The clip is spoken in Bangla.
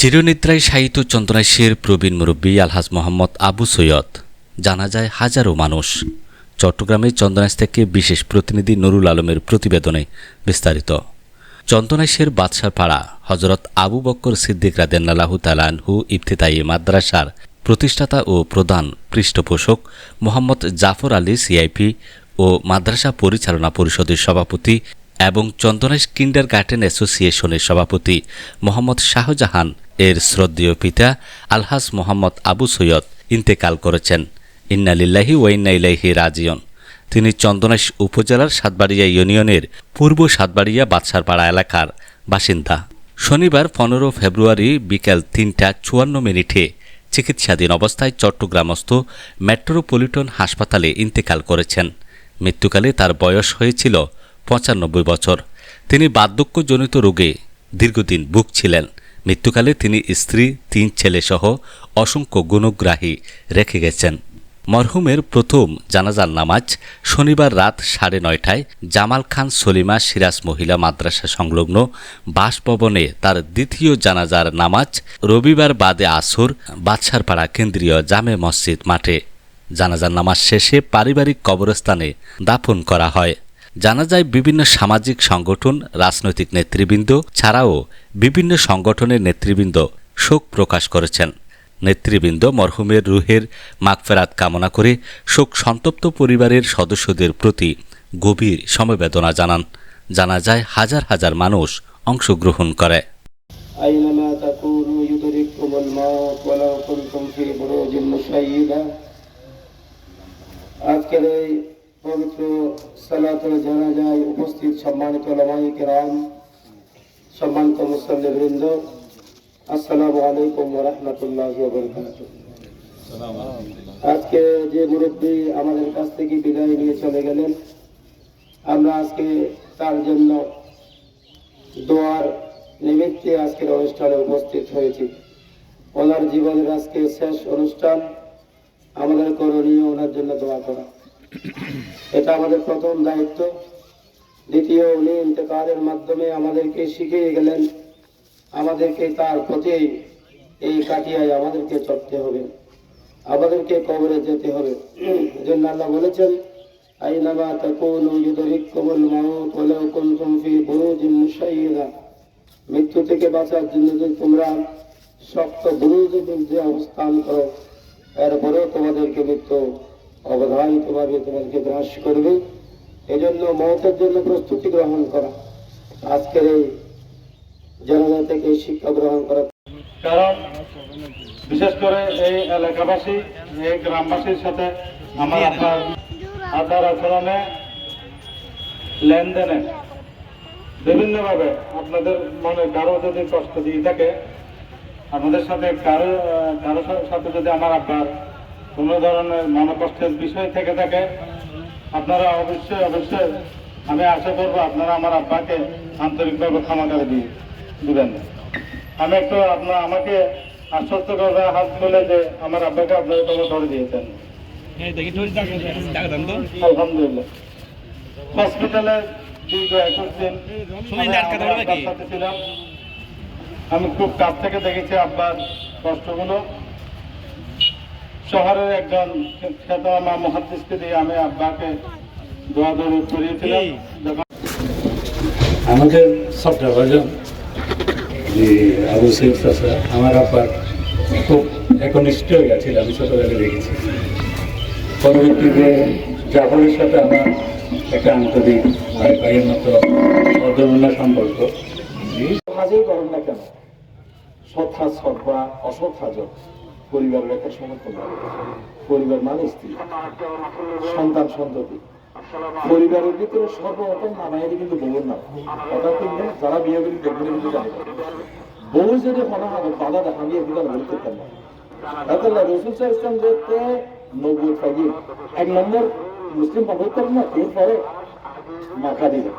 চিরনিদ্রায় সাহিত্য চন্দনায় শের প্রবীণ মুরব্বী আলহাজ মোহাম্মদ আবু সৈয়দ। জানা যায় হাজারো মানুষ। চট্টগ্রামে চন্দনাইশ থেকে বিশেষ প্রতিনিধি নুরুল আলমের প্রতিবেদনে বিস্তারিত। চন্দনাইশের বাদশার পাড়া হজরত আবু বক্কর সিদ্দিক রাদেন্লাহু তালানহু ইফতেতাই মাদ্রাসার প্রতিষ্ঠাতা ও প্রধান পৃষ্ঠপোষক মোহাম্মদ জাফর আলী সিআইপি ও মাদ্রাসা পরিচালনা পরিষদের সভাপতি এবং চন্দনাইশ কিন্ডার গার্ডেন অ্যাসোসিয়েশনের সভাপতি মোহাম্মদ শাহজাহান এর শ্রদ্ধেয় পিতা আলহাজ মোহাম্মদ আবু সৈয়দ ইন্তেকাল করেছেন। ইন্নালিল্লাহি ওয়াইন্না ইলাইহি রাজিয়ন তিনি চন্দনাইশ উপজেলার সাতবাড়িয়া ইউনিয়নের পূর্ব সাতবাড়িয়া বাদশারপাড়া এলাকার বাসিন্দা। শনিবার পনেরো ফেব্রুয়ারি বিকেল তিনটা চুয়ান্ন মিনিটে চিকিৎসাধীন অবস্থায় চট্টগ্রামস্থ মেট্রোপলিটন হাসপাতালে ইন্তেকাল করেছেন। মৃত্যুকালে তার বয়স হয়েছিল পঁচানব্বই বছর। তিনি বার্ধক্যজনিত রোগে দীর্ঘদিন ভুগছিলেন। মৃত্যুকালে তিনি স্ত্রী, তিন ছেলেসহ অসংখ্য গুণগ্রাহী রেখে গেছেন। মরহুমের প্রথম জানাজার নামাজ শনিবার রাত সাড়ে নয়টায় জামাল খান সলিমা সিরাজ মহিলা মাদ্রাসা সংলগ্ন বাসভবনে তার দ্বিতীয় জানাজার নামাজ রবিবার বাদে আসর বাদশারপাড়া কেন্দ্রীয় জামে মসজিদ মাঠে। জানাজার নামাজ শেষে পারিবারিক কবরস্থানে দাফন করা হয়। জানা যায় বিভিন্ন সামাজিক সংগঠন রাজনৈতিক নেতৃবৃন্দ ছাড়াও বিভিন্ন সংগঠনের নেতৃবৃন্দ শোক প্রকাশ করেছেন নেতৃবৃন্দ মরহুমের রুহের মাগফেরাত কামনা করে শোক সন্তপ্ত পরিবারের সদস্যদের প্রতি গভীর সমবেদনা জানান জানা যায় হাজার হাজার মানুষ অংশগ্রহণ করে أينما تكونوا يدرككم الموت ولو كنتم في بروج مشيدة আজকের এই পবিত্র সালাতুল জানাজায় উপস্থিত সম্মানিত ওলামাই কেরাম, সম্মানিত মুসল্লিবৃন্দ আসসালামু আলাইকুম রাহমাতুল্লাহি আজকে যে মুরব্বী আমাদের কাছ থেকে বিদায় নিয়ে চলে গেলেন, আমরা আজকে তার জন্য দোয়ার নিমিত্তে আজকের অনুষ্ঠানে উপস্থিত হয়েছি। ওনার জীবনের আজকে শেষ অনুষ্ঠান। আমাদের করণীয় ওনার জন্য দোয়া করা। এটা আমাদের প্রথম দায়িত্ব। দ্বিতীয়, উনি ইন্তেকালের মাধ্যমে আমাদেরকে শিখিয়ে গেলেন, আমাদেরকে তার প্রতি এই কাটিয়ায় আমাদেরকে চড়তে হবে, আমাদেরকে কবরে যেতে হবে। জন্য আল্লাহ বলেছেন মৃত্যু থেকে বাঁচার জন্য যদি তোমরা শক্ত মধ্যে অবস্থান করো, এরপরেও তোমাদেরকে মৃত্যু অবধারিতভাবে তোমাদেরকে গ্রাস করবে। এজন্য মৌতের জন্য প্রস্তুতি গ্রহণ করা। আজকের এই জনতা থেকে শিক্ষা গ্রহণ করা। কারণ, বিশেষ করে এই এলাকাবাসী, এই গ্রামবাসীর সাথে আমার আপনার আচার আচরণে লেনদেনে বিভিন্নভাবে আপনাদের মনে কারও যদি কষ্ট দিয়ে থাকে আপনাদের সাথে কারও কারও সাথে যদি আমার আপনার কোনো ধরনের মনোকষ্টের বিষয় থেকে থাকে আপনারা অবশ্যই অবশ্যই আমি আশা করব আপনারা আমার আব্বাকে আন্তরিকভাবে ক্ষমা করে দিয়ে দিবেন। আমি একটু আপনার আমাকে আশ্বস্ত করবে হাত তুলে যে আমার আব্বাকে আপনারা তবে ধরে দিয়েছেন। আলহামদুলিল্লাহ। হসপিটালে দীর্ঘ একুশ দিন ছিলাম আমি খুব কাছ থেকে দেখেছি আব্বার কষ্টগুলো। শহরের একজন খ্যাতনামা মহাদিসকে দিয়ে আমি আব্বাকে দোয়া দৌড় করিয়েছিলাম যখন আমাদের সবটা ভাজন যে আবু সৈফ চাষা আমার আব্বার খুব একনিষ্ঠ হয়ে গেছিল আমি ছোটবেলা দেখেছি। পরবর্তীতে জাফরের সাথে আমার একটা আন্তরিক ভাই ভাইয়ের মতো অর্ধমূল্য সম্পর্ক। হাজেই করেন না কেন? সৎ হাজ সৎ বা অসৎ হাজক পরিবারের একটা সমর্থন। পরিবার মানে স্ত্রী সন্তান সন্ততি। পরিবারের ভিতরে সর্বপ্রথম নামাইয়ারি কিন্তু বউর নাম। কথা কিন্তু যারা বিয়ে করি দেখবেন কিন্তু জানে। বউ যদি হনা হবে বাধা দেখা দিয়ে এগুলো বলে করতেন না। তাহলে রসুল সাহা ইসলাম দেখতে নব্বই ফাইভ এক নম্বর মুসলিম পবিত্র না এরপরে মাখা দিলেন